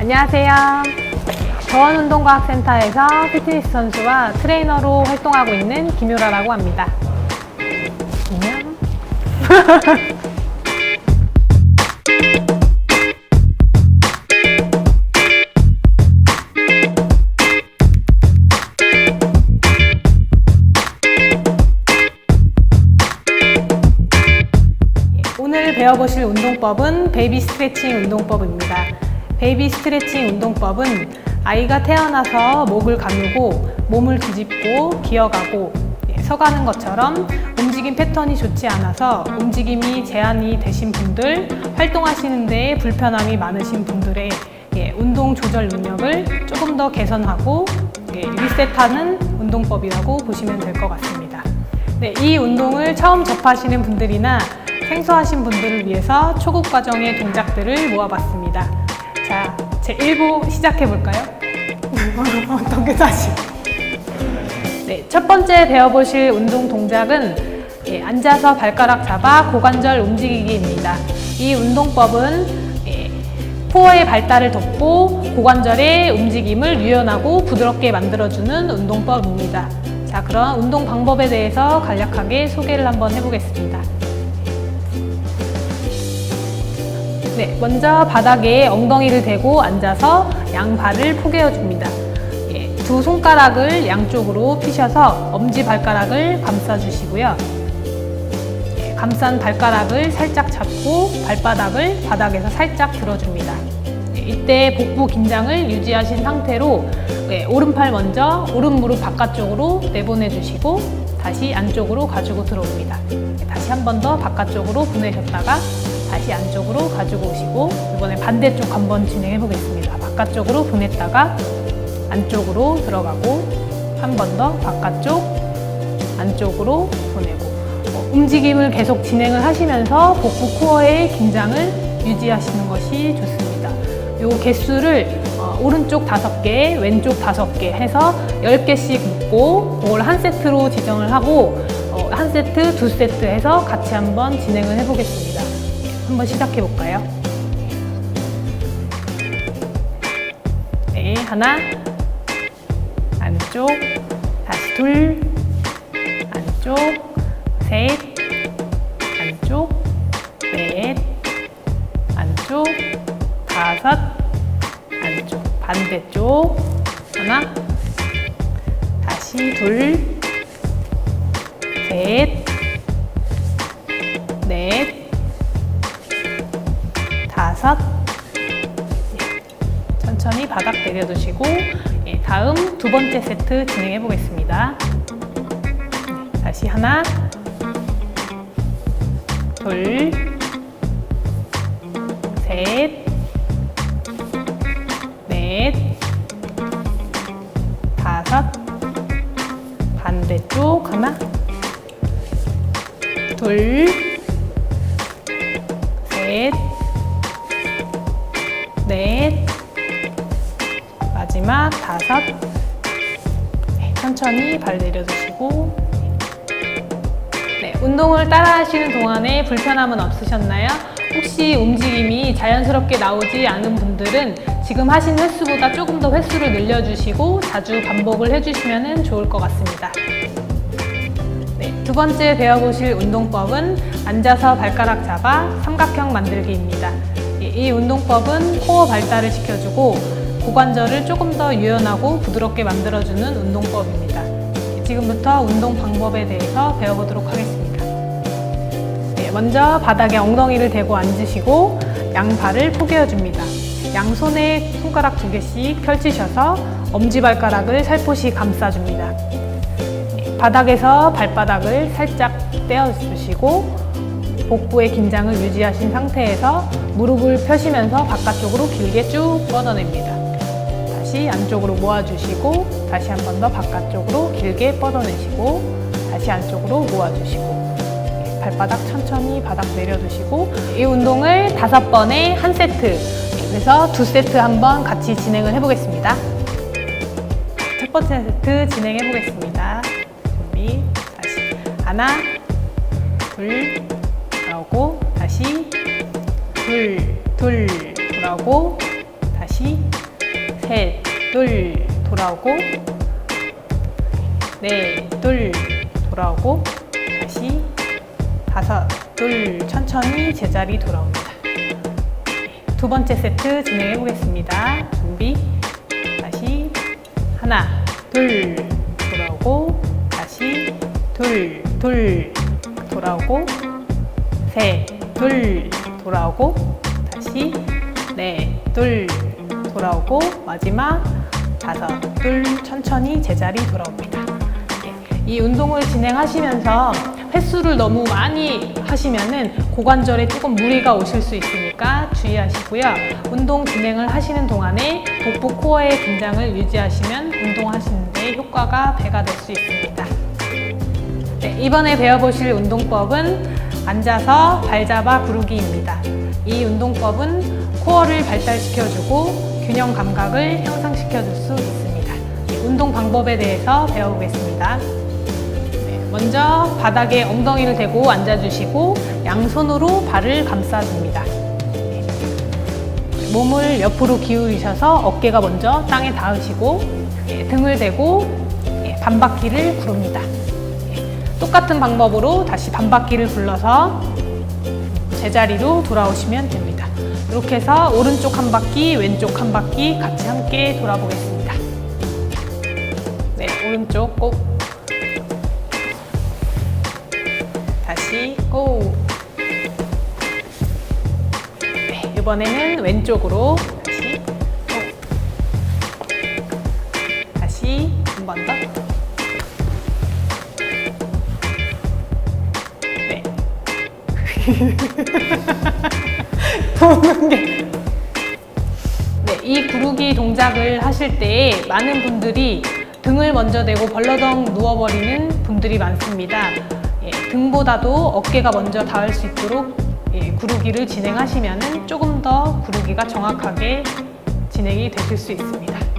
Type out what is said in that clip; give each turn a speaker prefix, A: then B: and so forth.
A: 안녕하세요. 저원운동과학센터에서 피트니스 선수와 트레이너로 활동하고 있는 김유라라고 합니다. 안녕. 오늘 배워보실 운동법은 베이비 스트레칭 운동법입니다. 베이비 스트레칭 운동법은 아이가 태어나서 목을 가누고 몸을 뒤집고 기어가고 예, 서가는 것처럼 움직임 패턴이 좋지 않아서 움직임이 제한이 되신 분들, 활동하시는 데에 불편함이 많으신 분들의 예, 운동 조절 능력을 조금 더 개선하고 예, 리셋하는 운동법이라고 보시면 될 것 같습니다. 네, 이 운동을 처음 접하시는 분들이나 생소하신 분들을 위해서 초급 과정의 동작들을 모아봤습니다. 자, 제 1부 시작해 볼까요? 어떤 게 다시? 네, 첫 번째 배워보실 운동 동작은 예, 앉아서 발가락 잡아 고관절 움직이기입니다. 이 운동법은 예, 코어의 발달을 돕고 고관절의 움직임을 유연하고 부드럽게 만들어주는 운동법입니다. 자, 그럼 운동 방법에 대해서 간략하게 소개를 한번 해보겠습니다. 네, 먼저 바닥에 엉덩이를 대고 앉아서 양발을 포개어 줍니다. 예, 두 손가락을 양쪽으로 펴셔서 엄지 발가락을 감싸 주시고요. 예, 감싼 발가락을 살짝 잡고 발바닥을 바닥에서 살짝 들어줍니다. 예, 이때 복부 긴장을 유지하신 상태로 예, 오른팔 먼저 오른 무릎 바깥쪽으로 내보내 주시고 다시 안쪽으로 가지고 들어옵니다. 예, 다시 한 번 더 바깥쪽으로 보내셨다가 다시 안쪽으로 가지고 오시고 이번에 반대쪽 한번 진행해 보겠습니다. 바깥쪽으로 보냈다가 안쪽으로 들어가고 한 번 더 바깥쪽 안쪽으로 보내고 어, 움직임을 계속 진행을 하시면서 복부 코어의 긴장을 유지하시는 것이 좋습니다. 요 개수를 어, 오른쪽 다섯 개, 왼쪽 다섯 개 해서 열 개씩 묶고 그걸 한 세트로 지정을 하고 어, 한 세트, 두 세트 해서 같이 한번 진행을 해보겠습니다. 한번 시작해 볼까요? 네, 하나, 안쪽, 다시 둘, 안쪽, 셋, 안쪽, 넷, 안쪽, 다섯, 안쪽, 반대쪽, 하나, 다시 둘, 셋, 바닥 내려두시고 예, 다음 두 번째 세트 진행해 보겠습니다. 네, 다시 하나, 둘, 셋, 넷, 다섯, 반대쪽 하나, 둘, 셋, 마지막 다섯. 네, 천천히 발 내려주시고. 네, 운동을 따라 하시는 동안에 불편함은 없으셨나요? 혹시 움직임이 자연스럽게 나오지 않은 분들은 지금 하신 횟수보다 조금 더 횟수를 늘려주시고 자주 반복을 해주시면 좋을 것 같습니다. 네, 두 번째 배워보실 운동법은 앉아서 발가락 잡아 삼각형 만들기입니다. 이, 이 운동법은 코어 발달을 시켜주고 고관절을 조금 더 유연하고 부드럽게 만들어주는 운동법입니다. 지금부터 운동 방법에 대해서 배워보도록 하겠습니다. 네, 먼저 바닥에 엉덩이를 대고 앉으시고 양발을 포개어 줍니다. 양손에 손가락 두 개씩 펼치셔서 엄지발가락을 살포시 감싸줍니다. 네, 바닥에서 발바닥을 살짝 떼어주시고 복부의 긴장을 유지하신 상태에서 무릎을 펴시면서 바깥쪽으로 길게 쭉 뻗어냅니다. 다시 안쪽으로 모아주시고 다시 한 번 더 바깥쪽으로 길게 뻗어내시고 다시 안쪽으로 모아주시고 네, 발바닥 천천히 바닥 내려두시고 이 운동을 다섯 번에 한 세트 그래서 두 세트 한번 같이 진행을 해보겠습니다. 첫 번째 세트 진행해 보겠습니다. 준비 다시 하나 둘 나오고 다시 둘 둘 돌아오고 둘, 돌아오고, 네, 둘, 돌아오고, 다시 다섯, 둘, 천천히 제자리 돌아옵니다. 두 번째 세트 진행해 보겠습니다. 준비, 다시 하나, 둘, 돌아오고, 다시 둘, 둘, 돌아오고, 셋, 둘, 돌아오고, 다시 넷, 둘, 돌아오고, 마지막 다섯, 둘, 천천히 제자리 돌아옵니다. 네, 이 운동을 진행하시면서 횟수를 너무 많이 하시면은 고관절에 조금 무리가 오실 수 있으니까 주의하시고요. 운동 진행을 하시는 동안에 복부 코어의 긴장을 유지하시면 운동하시는데 효과가 배가 될 수 있습니다. 네, 이번에 배워보실 운동법은 앉아서 발 잡아 구르기입니다. 이 운동법은 코어를 발달시켜주고 균형 감각을 형상시켜 줄 수 있습니다. 이 운동 방법에 대해서 배워보겠습니다. 네, 먼저 바닥에 엉덩이를 대고 앉아주시고 양손으로 발을 감싸줍니다. 네. 몸을 옆으로 기울이셔서 어깨가 먼저 땅에 닿으시고 예, 등을 대고 예, 반바퀴를 구릅니다. 똑같은 방법으로 다시 반바퀴를 굴러서 제자리로 돌아오시면 됩니다. 이렇게 해서 오른쪽 한 바퀴, 왼쪽 한 바퀴 같이 함께 돌아보겠습니다. 네, 오른쪽 꼭. 다시 고. 네, 이번에는 왼쪽으로 다시 고. 다시 한 번 더. 네. 도는 게. 네, 이 구르기 동작을 하실 때 많은 분들이 등을 먼저 대고 벌러덩 누워버리는 분들이 많습니다. 예, 등보다도 어깨가 먼저 닿을 수 있도록 예, 구르기를 진행하시면 조금 더 구르기가 정확하게 진행이 되실 수 있습니다.